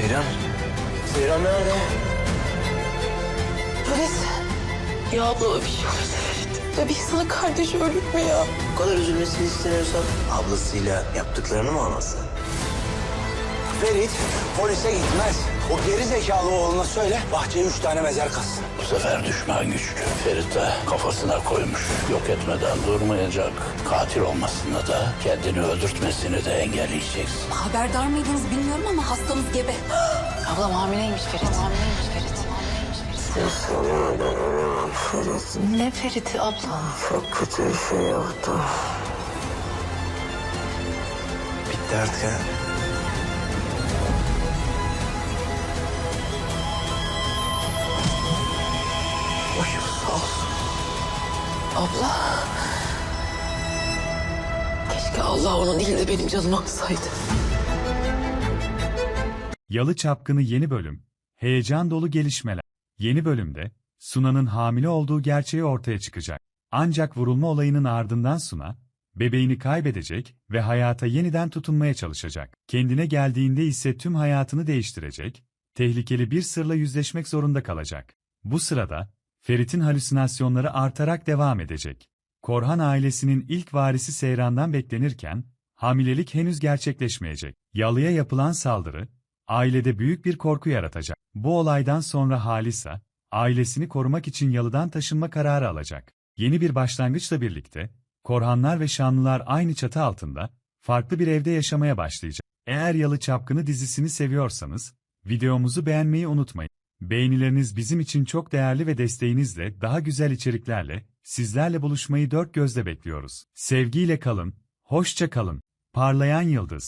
Seyran. Seyran nerede? Polis. Ya abla bir şey olursa Ferit. Ya bir insanın kardeşi ölür mü ya? Bu kadar üzülmesini istemiyorsan ablasıyla yaptıklarını mı anlatsın? Ferit polise gitmez. O geri zekalı oğluna söyle bahçeye üç tane mezar kazsın. Bu sefer düşman güçlü. Ferit de kafasına koymuş. Yok etmeden durmayacak. Katil olmasını da kendini öldürtmesini de engelleyeceksin. Haberdar mıydınız bilmiyorum ama hastamız gebe. Ablam hamileymiş Ferit. Hamileymiş Ferit. Ne Ferit'i abla? Çok kötü bir şey yaptı. Bitti artık ha. Abla. Keşke Allah onun değil de benim canımı alsaydı. Yalı Çapkını yeni bölüm. Heyecan dolu gelişmeler. Yeni bölümde, Suna'nın hamile olduğu gerçeği ortaya çıkacak. Ancak vurulma olayının ardından Suna, bebeğini kaybedecek ve hayata yeniden tutunmaya çalışacak. Kendine geldiğinde ise tüm hayatını değiştirecek, tehlikeli bir sırla yüzleşmek zorunda kalacak. Bu sırada, Ferit'in halüsinasyonları artarak devam edecek. Korhan ailesinin ilk varisi Seyran'dan beklenirken, hamilelik henüz gerçekleşmeyecek. Yalıya yapılan saldırı, ailede büyük bir korku yaratacak. Bu olaydan sonra Halisa, ailesini korumak için yalıdan taşınma kararı alacak. Yeni bir başlangıçla birlikte, Korhanlar ve Şanlılar aynı çatı altında, farklı bir evde yaşamaya başlayacak. Eğer Yalı Çapkını dizisini seviyorsanız, videomuzu beğenmeyi unutmayın. Beğenileriniz bizim için çok değerli ve desteğinizle daha güzel içeriklerle, sizlerle buluşmayı dört gözle bekliyoruz. Sevgiyle kalın, hoşça kalın, parlayan yıldız.